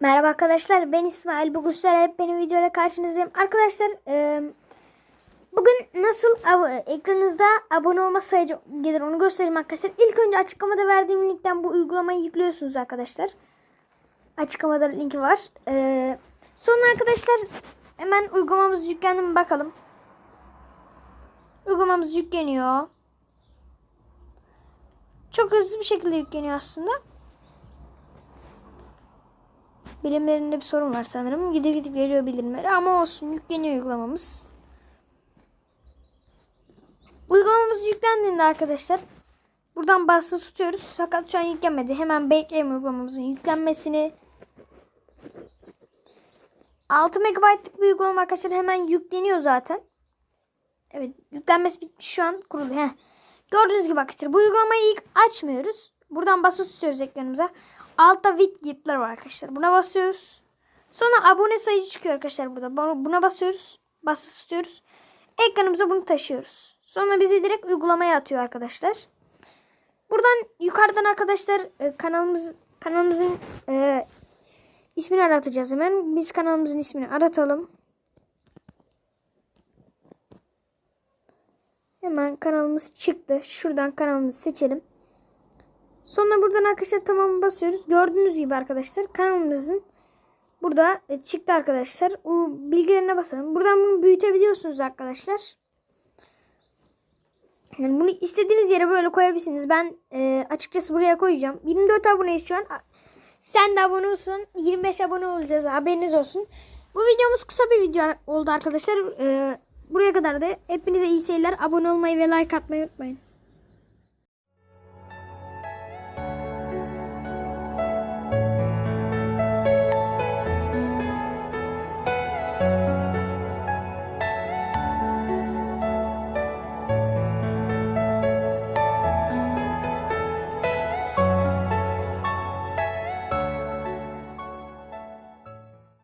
Merhaba arkadaşlar ben İsmail bugün sizlerle hep benim videoyla karşınızdayım. Arkadaşlar bugün nasıl ekranınızda abone olma sayıcı gelir onu göstereyim arkadaşlar. İlk önce açıklamada verdiğim linkten bu uygulamayı yüklüyorsunuz arkadaşlar. Açıklamada linki var. Sonra arkadaşlar hemen uygulamamız yüklendi mi bakalım. Uygulamamız yükleniyor. Çok hızlı bir şekilde yükleniyor aslında. Bilimlerinde bir sorun var sanırım. Gidip gidip geliyor bilimleri ama olsun yükleniyor uygulamamız. Uygulamamız yüklendiğinde arkadaşlar buradan basılı tutuyoruz. Fakat şu an yüklenmedi. Hemen bekleyelim uygulamamızın yüklenmesini. 6 MB'lık bir uygulama arkadaşlar hemen yükleniyor zaten. Evet yüklenmesi bitmiş şu an kurulu. Heh. Gördüğünüz gibi arkadaşlar bu uygulamayı ilk açmıyoruz. Buradan basılı tutuyoruz ekranımıza. Altta widget'ler var arkadaşlar. Buna basıyoruz. Sonra abone sayıcı çıkıyor arkadaşlar burada. Buna- basıyoruz. Basılı tutuyoruz. Ekranımıza bunu taşıyoruz. Sonra bizi direkt uygulamaya atıyor arkadaşlar. Buradan yukarıdan arkadaşlar e, kanalımız kanalımızın e, ismini aratacağız hemen. Biz kanalımızın ismini aratalım. Hemen kanalımız çıktı. Şuradan kanalımızı seçelim. Sonra buradan arkadaşlar tamam basıyoruz. Gördüğünüz gibi arkadaşlar kanalımızın burada e, çıktı arkadaşlar. O bilgilerine basalım. Buradan bunu büyütebiliyorsunuz arkadaşlar. Yani bunu istediğiniz yere böyle koyabilirsiniz. Ben e, açıkçası buraya koyacağım. 24 aboneyiz şu an. Sen de abone olsun. 25 abone olacağız. Haberiniz olsun. Bu videomuz kısa bir video oldu arkadaşlar. E, buraya kadar da hepinize iyi seyirler. Abone olmayı ve like atmayı unutmayın.